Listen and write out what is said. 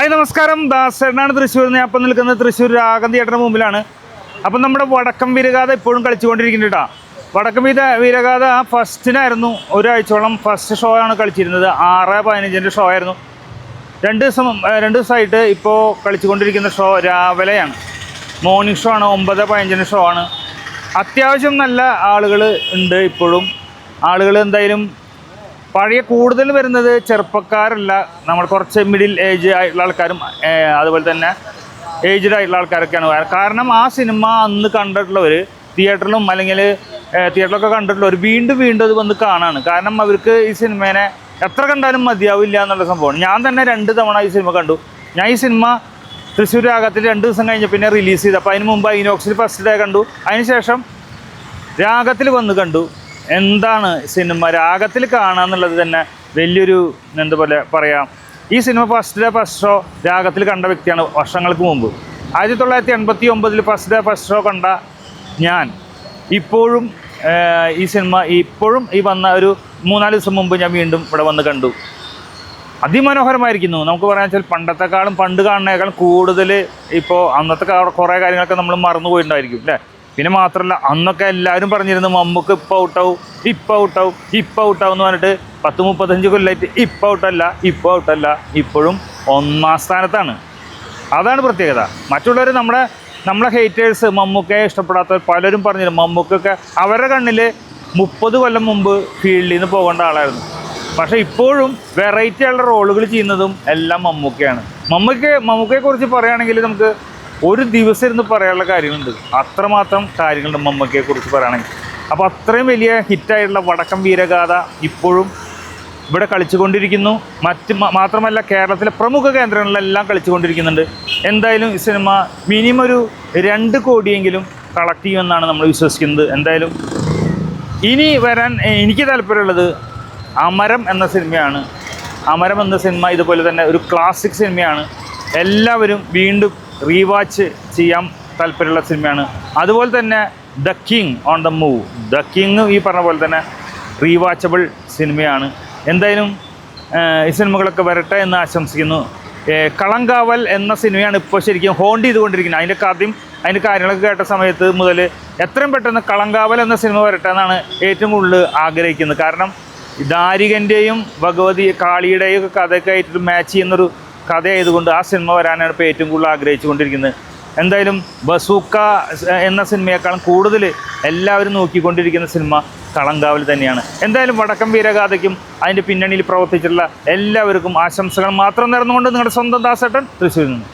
Hi നമസ്കാരം. ദാസേട്ടനാണ് തൃശ്ശൂർ ഞാൻ അപ്പം നിൽക്കുന്നത് തൃശ്ശൂർ രാഗം ഏട്ടന്റെ മുമ്പിലാണ്. അപ്പം നമ്മുടെ വടക്കം വീരഗാഥ ഇപ്പോഴും കളിച്ചുകൊണ്ടിരിക്കുന്നുണ്ട് കേട്ടോ. വടക്കം വീര വീരഗാഥ ഫസ്റ്റിനായിരുന്നു. ഒരാഴ്ചയോളം ഫസ്റ്റ് ഷോ ആണ് കളിച്ചിരുന്നത്. ആറ് പതിനഞ്ചിന്റെ ഷോ ആയിരുന്നു. രണ്ട് ദിവസം രണ്ട് ദിവസമായിട്ട് ഇപ്പോൾ കളിച്ചുകൊണ്ടിരിക്കുന്ന ഷോ രാവിലെയാണ്. മോർണിംഗ് ഷോ ആണ്. ഒമ്പത് പതിനഞ്ചിന് ഷോ ആണ്. അത്യാവശ്യം നല്ല ആളുകൾ ഉണ്ട് ഇപ്പോഴും. ആളുകൾ എന്തായാലും പഴയ കൂടുതൽ വരുന്നത് ചെറുപ്പക്കാരല്ല. നമ്മൾ കുറച്ച് മിഡിൽ ഏജ് ആയിട്ടുള്ള ആൾക്കാരും അതുപോലെ തന്നെ ഏജ്ഡ് ആയിട്ടുള്ള ആൾക്കാരൊക്കെയാണ്. കാരണം ആ സിനിമ അന്ന് കണ്ടിട്ടുള്ളവർ തിയേറ്ററിലും അല്ലെങ്കിൽ തിയേറ്ററിലൊക്കെ കണ്ടിട്ടുള്ളവർ വീണ്ടും വീണ്ടും അത് വന്ന് കാണാണ്. കാരണം അവർക്ക് ഈ സിനിമേനെ എത്ര കണ്ടാലും മതിയാവില്ല എന്നുള്ള സംഭവമാണ്. ഞാൻ തന്നെ രണ്ട് തവണ ഈ സിനിമ കണ്ടു. ഞാൻ ഈ സിനിമ തൃശ്ശൂർ രാഗത്തിൽ രണ്ട് ദിവസം കഴിഞ്ഞ് പിന്നെ റിലീസ് ചെയ്തു. അപ്പോൾ അതിന് മുമ്പ് ഐനോക്സിൽ ഫസ്റ്റ് ഡേ കണ്ടു. അതിന് ശേഷം രാഗത്തിൽ വന്ന് കണ്ടു. എന്താണ് സിനിമ രാഗത്തിൽ കാണുക എന്നുള്ളത് തന്നെ വലിയൊരു എന്താ പോലെ പറയാം. ഈ cinema first day first show രാഗത്തിൽ കണ്ട വ്യക്തിയാണ് വർഷങ്ങൾക്ക് മുമ്പ്. ആയിരത്തി തൊള്ളായിരത്തി എൺപത്തി ഒമ്പതിൽ ഫസ്റ്റ് ഡേ ഫസ്റ്റ് ഷോ കണ്ട ഞാൻ. ഇപ്പോഴും ഈ സിനിമ ഇപ്പോഴും ഈ വന്ന ഒരു മൂന്നാൽ ദിവസം മുമ്പ് ഞാൻ വീണ്ടും ഇവിടെ വന്ന് കണ്ടു. അതിമനോഹരമായിരിക്കുന്നു. നമുക്ക് പറയാൻ വെച്ചാൽ പണ്ടത്തെക്കാളും പണ്ട് കാണുന്നതിനേക്കാളും കൂടുതൽ ഇപ്പോൾ അന്നത്തെ കുറേ കാര്യങ്ങളൊക്കെ നമ്മൾ മറന്നു പോയിട്ടുണ്ടായിരിക്കും അല്ലേ? പിന്നെ മാത്രമല്ല അന്നൊക്കെ എല്ലാവരും പറഞ്ഞിരുന്നു മമ്മൂക്ക് ഇപ്പം ഔട്ടാവും ഇപ്പം ഔട്ടാവും ഇപ്പം ഔട്ടാവും എന്ന് പറഞ്ഞിട്ട് പത്ത് മുപ്പത്തഞ്ച് കൊല്ലമായിട്ട് ഇപ്പം ഔട്ടല്ല ഇപ്പം ഔട്ടല്ല ഇപ്പോഴും ഒന്നാം സ്ഥാനത്താണ്. അതാണ് പ്രത്യേകത. മറ്റുള്ളവർ നമ്മുടെ നമ്മളെ ഹേറ്റേഴ്സ് മമ്മൂക്കയെ ഇഷ്ടപ്പെടാത്തവർ പലരും പറഞ്ഞിരുന്നു മമ്മൂക്കൊക്കെ അവരുടെ കണ്ണിൽ മുപ്പത് കൊല്ലം മുമ്പ് ഫീൽഡിൽ നിന്ന് പോകേണ്ട ആളായിരുന്നു. പക്ഷേ ഇപ്പോഴും വെറൈറ്റി ആയുള്ള റോളുകൾ ചെയ്യുന്നതും എല്ലാം മമ്മൂക്കയാണ്. മമ്മൂക്ക മമ്മൂക്കയെ കുറിച്ച് പറയുകയാണെങ്കിൽ നമുക്ക് ഒരു ദിവസം ഇരുന്ന് പറയാനുള്ള കാര്യങ്ങളുണ്ട്. അത്രമാത്രം കാര്യങ്ങളുണ്ട് മമ്മൂക്കയെ കുറിച്ച് പറയുകയാണെങ്കിൽ അപ്പോൾ അത്രയും വലിയ ഹിറ്റായിട്ടുള്ള വടക്കം വീരഗാഥ ഇപ്പോഴും ഇവിടെ കളിച്ചുകൊണ്ടിരിക്കുന്നു. മറ്റ് മാത്രമല്ല കേരളത്തിലെ പ്രമുഖ കേന്ദ്രങ്ങളിലെല്ലാം കളിച്ചുകൊണ്ടിരിക്കുന്നുണ്ട്. എന്തായാലും ഈ സിനിമ മിനിമം ഒരു രണ്ട് കോടിയെങ്കിലും കളക്ട് ചെയ്യുമെന്നാണ് നമ്മൾ വിശ്വസിക്കുന്നത്. എന്തായാലും ഇനി വരാൻ എനിക്ക് താല്പര്യമുള്ളത് അമരം എന്ന സിനിമയാണ്. അമരം എന്ന സിനിമ ഇതുപോലെ തന്നെ ഒരു ക്ലാസിക് സിനിമയാണ്. എല്ലാവരും വീണ്ടും റീവാച്ച് ചെയ്യാൻ താല്പര്യമുള്ള സിനിമയാണ് അതുപോലെ തന്നെ the king on the move the king ഈ പറഞ്ഞ പോലെ തന്നെ റീവാച്ചബിൾ സിനിമയാണ് എന്തായാലും ഈ സിനിമകളൊക്കെ വരട്ടെ എന്ന് ആശംസിക്കുന്നു. കളങ്കാവൽ എന്ന സിനിമയാണ് ഇപ്പോൾ ശരിക്കും ഹോണ്ട് ചെയ്തുകൊണ്ടിരിക്കുന്നത്. അതിന്റെ കഥയും അതിന്റെ കാര്യങ്ങളൊക്കെ കേട്ട സമയത്ത് മുതൽ എത്രയും പെട്ടെന്ന് കളങ്കാവൽ എന്ന സിനിമ വരട്ടെ എന്നാണ് ഏറ്റവും കൂടുതൽ ആഗ്രഹിക്കുന്നത്. കാരണം ദാരികന്റെയും ഭഗവതി കാളിയുടെയും ഒക്കെ കഥയൊക്കെ ആയിട്ട് മാച്ച് ചെയ്യുന്നൊരു കഥയായതുകൊണ്ട് ആ സിനിമ വരാനാണ് ഇപ്പോൾ ഏറ്റവും കൂടുതൽ ആഗ്രഹിച്ചുകൊണ്ടിരിക്കുന്നത്. എന്തായാലും ബസൂക്ക എന്ന സിനിമയേക്കാളും കൂടുതൽ എല്ലാവരും നോക്കിക്കൊണ്ടിരിക്കുന്ന സിനിമ കളങ്കാവൽ തന്നെയാണ്. എന്തായാലും വടക്കം വീരഗാഥയ്ക്കും അതിന്റെ പിന്നണിയിൽ പ്രവർത്തിച്ചിട്ടുള്ള എല്ലാവർക്കും ആശംസകൾ മാത്രം നേർന്നുകൊണ്ട് നിങ്ങളുടെ സ്വന്തം ദാസേട്ടൻ തൃശ്ശൂരിൽ നിന്ന്.